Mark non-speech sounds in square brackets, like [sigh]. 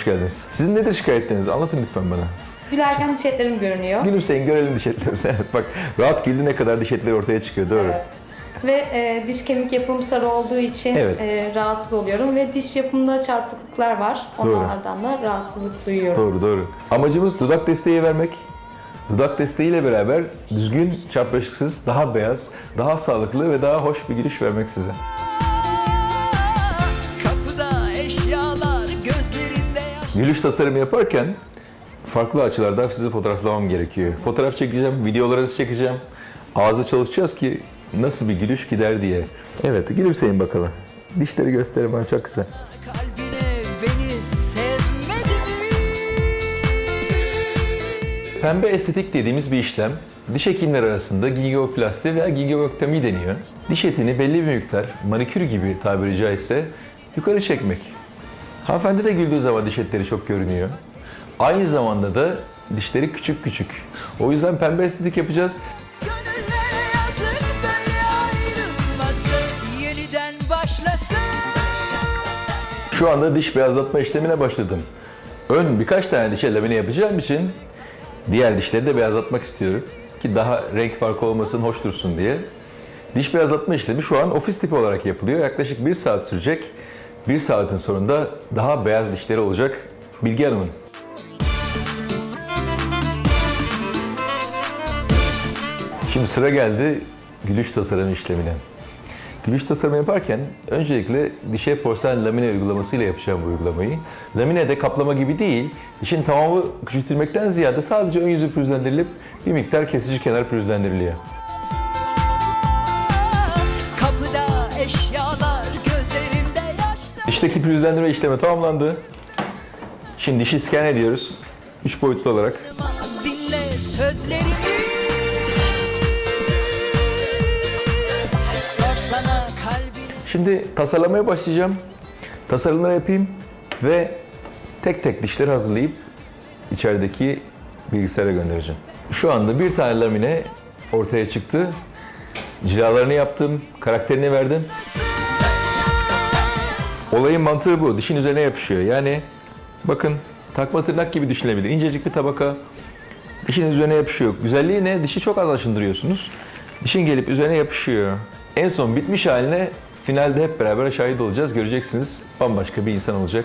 Hoş geldiniz. Sizin nedir şikayetleriniz? Anlatın lütfen bana. Gülerken diş etlerim görünüyor. Gülümseyin görelim diş etlerinizi. [laughs] Evet bak rahat güldüğüne kadar diş etleri ortaya çıkıyor. Doğru. Evet. Ve e, diş kemik yapım sarı olduğu için Evet. e, rahatsız oluyorum ve diş yapımında çarpıklıklar var. Doğru. Onlardan da rahatsızlık duyuyorum. Doğru doğru. Amacımız dudak desteği vermek. Dudak desteğiyle beraber düzgün, çapraşıksız, daha beyaz, daha sağlıklı ve daha hoş bir gülüş vermek size. Gülüş tasarımı yaparken farklı açılardan sizi fotoğraflamam gerekiyor. Fotoğraf çekeceğim, videolarınızı çekeceğim. Ağzı çalışacağız ki nasıl bir gülüş gider diye. Evet, gülümseyin bakalım. Dişleri gösterin bana çok mi? Pembe estetik dediğimiz bir işlem, diş hekimleri arasında gingivoplasti veya gingivoktomi deniyor. Diş etini belli bir miktar, manikür gibi tabiri caizse yukarı çekmek. Hanımefendi de güldüğü zaman diş etleri çok görünüyor. Aynı zamanda da dişleri küçük küçük. O yüzden pembe estetik yapacağız. Gönüllere yazık böyle ayrılması yeniden başlasın. Şu anda diş beyazlatma işlemine başladım. Ön birkaç tane dişe lamine yapacağım için diğer dişleri de beyazlatmak istiyorum. Ki daha renk farkı olmasın, hoş dursun diye. Diş beyazlatma işlemi şu an ofis tipi olarak yapılıyor. Yaklaşık bir saat sürecek. Bir saatin sonunda daha beyaz dişleri olacak Bilge Hanım'ın. Şimdi sıra geldi gülüş tasarım işlemine. Gülüş tasarımı yaparken öncelikle dişe porselen lamine uygulamasıyla yapacağım bu uygulamayı. Lamine de kaplama gibi değil, dişin tamamı küçültülmekten ziyade sadece ön yüzü pürüzlendirilip bir miktar kesici kenar pürüzlendiriliyor. Yaş Dişteki pürüzlendirme işlemi tamamlandı. Şimdi dişi scan ediyoruz. Üç boyutlu olarak. Dinle sözlerimi Şimdi tasarlamaya başlayacağım. Tasarımları yapayım ve tek tek dişleri hazırlayıp içerideki bilgisayara göndereceğim. Şu anda bir tane lamine ortaya çıktı. Cilalarını yaptım, karakterini verdim. Olayın mantığı bu. Dişin üzerine yapışıyor. Yani bakın takma tırnak gibi düşünülebilir. İncecik bir tabaka dişin üzerine yapışıyor. Güzelliği ne? Dişi çok az aşındırıyorsunuz. Dişin gelip üzerine yapışıyor. En son bitmiş haline finalde hep beraber şahit olacağız. Göreceksiniz bambaşka bir insan olacak.